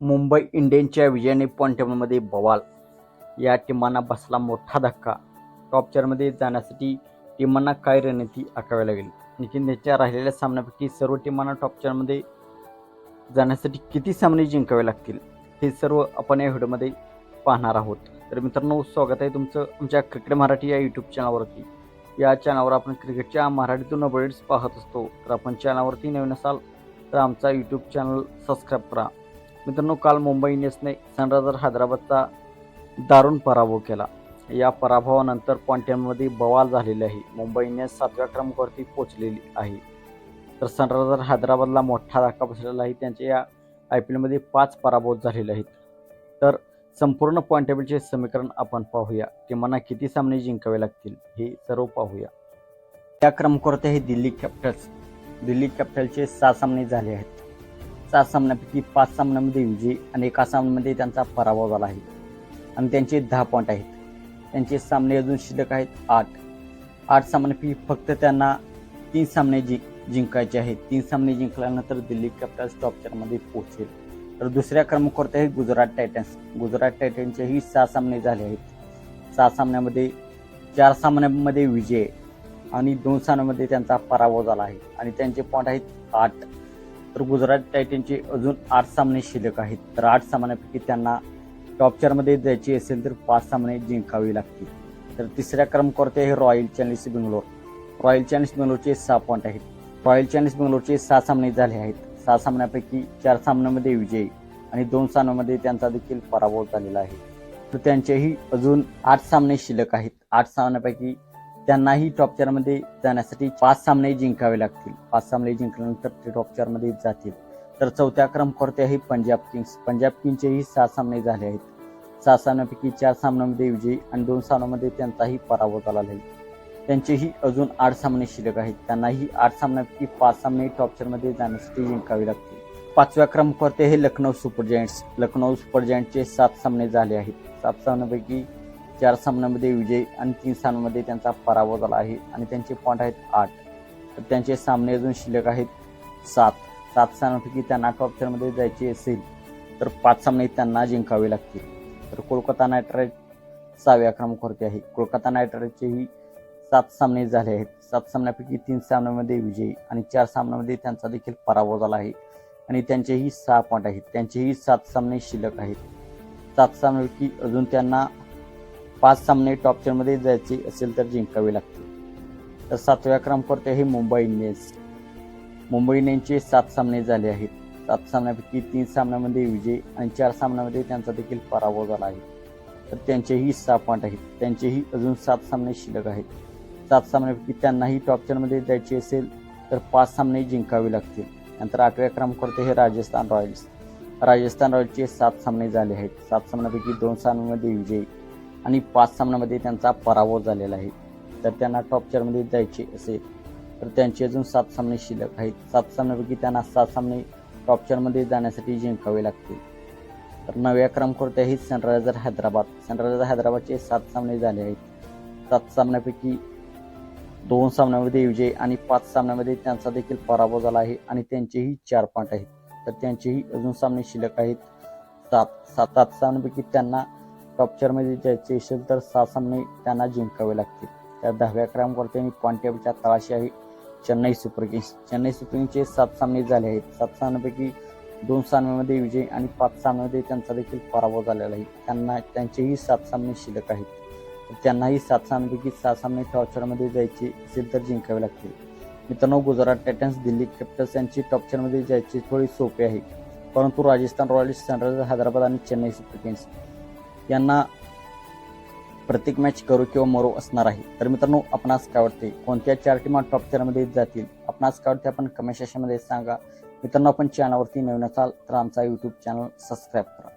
मुंबई इंडियन्सच्या विजयाने पॉईंट टेबलमध्ये बवाल. या टीमांना बसला मोठा धक्का. टॉप चारमध्ये जाण्यासाठी टीमांना काय रणनीती आखावी लागेल? नितीन त्याच्या राहिलेल्या सामन्यापैकी सर्व टीमांना टॉप चारमध्ये जाण्यासाठी किती सामने जिंकावे लागतील? हे सर्व आपण या व्हिडिओमध्ये पाहणार आहोत. तर मित्रांनो स्वागत आहे तुमचं आमच्या क्रिकेट मराठी या यूट्यूब चॅनलवरती या चॅनलवर आपण क्रिकेटच्या मराठीतून अपडेट्स पाहत असतो. तर आपण चॅनलवरती नवीन असाल तर आमचा यूट्यूब चॅनल सबस्क्राईब करा. मित्रांनो काल मुंबई इंडियन्सने सनरायझर हैदराबादचा दारुण पराभव केला. या पराभवानंतर पॉईंटमध्ये बवाल झालेली आहे. मुंबई इंडियन्स सातव्या क्रमांकावरती पोचलेली आहे. तर सनरायझर हैदराबादला मोठा धक्का बसलेला आहे. त्यांच्या या आय पी एलमध्ये पाच पराभव झालेले आहेत. तर संपूर्ण पॉईंट टेबलचे समीकरण आपण पाहूया. टीमांना किती सामने जिंकावे लागतील हे सर्व पाहूया. या क्रमांकावरती हे दिल्ली कॅपिटल्स. दिल्ली कॅपिटलचे सहा सामने झाले आहेत. सहा सामन्यापैकी पाच सामन्यामध्ये विजय आणि एका सामन्यामध्ये त्यांचा पराभव झाला आहे. आणि त्यांचे दहा पॉईंट आहेत. त्यांचे सामने अजून शिल्लक आहेत आठ. आठ सामन्यापैकी फक्त त्यांना तीन सामने जिंक जिंकायचे आहेत. तीन सामने जिंकल्यानंतर दिल्ली कॅपिटल्स टॉप चारमध्ये पोहोचेल. तर दुसऱ्या क्रमांकावरती आहे गुजरात टायटन्स. गुजरात टायटन्सचेही सहा सामने झाले आहेत. सहा सामन्यामध्ये चार सामन्यांमध्ये विजय आणि दोन सामन्यामध्ये त्यांचा पराभव झाला आहे. आणि त्यांचे पॉईंट आहेत आठ. तर गुजरात टायटनचे अजून आठ सामने शिल्लक आहेत. तर आठ सामन्यापैकी त्यांना टॉप चारमध्ये जायची असेल तर पाच सामने जिंकावी लागतील. तर तिसऱ्या क्रमांकावरती आहे Royal Challengers Bangalore. Royal Challenge बेंगलोरचे सहा पॉईंट आहेत. रॉयल चॅलेंज बेंगलोरचे सहा सामने झाले आहेत. सहा सामन्यापैकी चार सामन्यामध्ये विजय आणि दोन सामन्यामध्ये त्यांचा देखील पराभव झालेला आहे. तर त्यांचेही अजून आठ सामने शिल्लक आहेत. आठ सामन्यापैकी त्यांनाही टॉप चारमध्ये जाण्यासाठी पाच सामने जिंकावे लागतील. पाच सामने जिंकल्यानंतर ते टॉप चारमध्ये जातील. तर चौथ्या क्रमांकावरती आहे पंजाब किंग्स पंजाब किंग्सचेही सहा सामने झाले आहेत. सहा सामन्यापैकी चार सामन्यामध्ये विजयी आणि दोन सामन्यामध्ये त्यांचाही पराभव झाला आहे. त्यांचेही अजून आठ सामने शिल्लक आहेत. त्यांनाही आठ सामन्यापैकी पाच सामने टॉप चारमध्ये जाण्यासाठी जिंकावे लागतील. पाचव्या क्रमांकावरती हे Lucknow super giants Lucknow super जायंटचे सात सामने झाले आहेत. सात सामन्यापैकी चार सामन्यामध्ये विजय आणि तीन सामन्यामध्ये त्यांचा पराभव झाला आहे आणि त्यांचे पॉईंट आहेत आठ. तर त्यांचे सामने अजून शिल्लक आहेत सात. सात सामन्यापैकी त्यांना टॉप जायचे असेल तर पाच सामने त्यांना जिंकावे लागतील. तर कोलकाता नाईट रायडर सहाव्या क्रमांकावरती आहे. कोलकाता नाईट रायडरचेही सात सामने झाले आहेत. सात सामन्यापैकी तीन सामन्यामध्ये विजयी आणि चार सामन्यामध्ये त्यांचा देखील पराभव झाला आहे. आणि त्यांचेही सहा पॉईंट आहेत. त्यांचेही सात सामने शिल्लक आहेत. सात सामन्यापैकी अजून त्यांना पाच सामने टॉप टेनमध्ये जायचे असेल तर जिंकावे लागतील. तर सातव्या क्रमांकावरती आहे मुंबई इंडियन्स. मुंबई इंडियन्सचे सात सामने झाले आहेत. सात सामन्यापैकी तीन सामन्यामध्ये विजय आणि चार सामन्यामध्ये त्यांचा देखील पराभव झाला आहे. तर त्यांचेही सहा पॉईंट आहेत. त्यांचेही अजून सात सामने शिल्लक आहेत. सात सामन्यापैकी त्यांनाही टॉप टेनमध्ये जायचे असेल तर पाच सामने जिंकावे लागतील. नंतर आठव्या क्रमांकावरती हे राजस्थान रॉयल्स. राजस्थान रॉयल्सचे सात सामने झाले आहेत. सात सामन्यापैकी दोन सामन्यामध्ये विजयी आणि पाच सामन्यामध्ये त्यांचा पराभव झालेला आहे. तर त्यांना टॉप चारमध्ये जायचे असेल तर त्यांचे अजून सात सामने शिल्लक आहेत. सात सामन्यापैकी त्यांना सात सामने टॉप चारमध्ये जाण्यासाठी जिंकावे लागतील. तर नव्या क्रमांकावरती आहेत सनरायझर हैदराबाद. सनरायझर हैदराबादचे सात सामने झाले आहेत. सात सामन्यापैकी दोन सामन्यामध्ये विजय आणि पाच सामन्यामध्ये त्यांचा देखील पराभव झाला आहे आणि त्यांचेही चार पॉईंट आहेत. तर त्यांचेही अजून सामने शिल्लक आहेत. सात सात सात सामन्यापैकी त्यांना टॉपचरमध्ये जायचे असेल तर सहा सामने त्यांना जिंकावे लागतील. त्या दहाव्या क्रमांकावरती आणि पॉईंट तळाशी आहे. Chennai super kings. Chennai super किंग्सचे सात सामने झाले आहेत. सात सामन्यापैकी दोन सामन्यामध्ये विजय आणि पाच सामन्यामध्ये त्यांचा देखील पराभव झालेला आहे. त्यांना त्यांचेही सात सामने शिल्लक आहेत. त्यांनाही सात सामन्यापैकी सहा सामने टॉपचरमध्ये जायचे असेल तर जिंकावे लागतील. मित्रांनो गुजरात टायटन्स दिल्ली कॅपिटल्स यांची टॉपचरमध्ये जायचे थोडी सोपे आहे. परंतु राजस्थान रॉयल्स सनरायझर्स हैदराबाद आणि चेन्नई सुपर किंग्स. यांना प्रत्येक मॅच करू किंवा मरो असणार आहे. तर मित्रांनो आपणास काय वाटते कोणत्या चार टीमा टॉप चारमध्ये जातील? आपणास काय वाटते आपण कमेंट सेशनमध्ये सांगा. मित्रांनो आपण चॅनलवरती नवीन असाल तर आमचा यूट्यूब चॅनल सबस्क्राईब करा.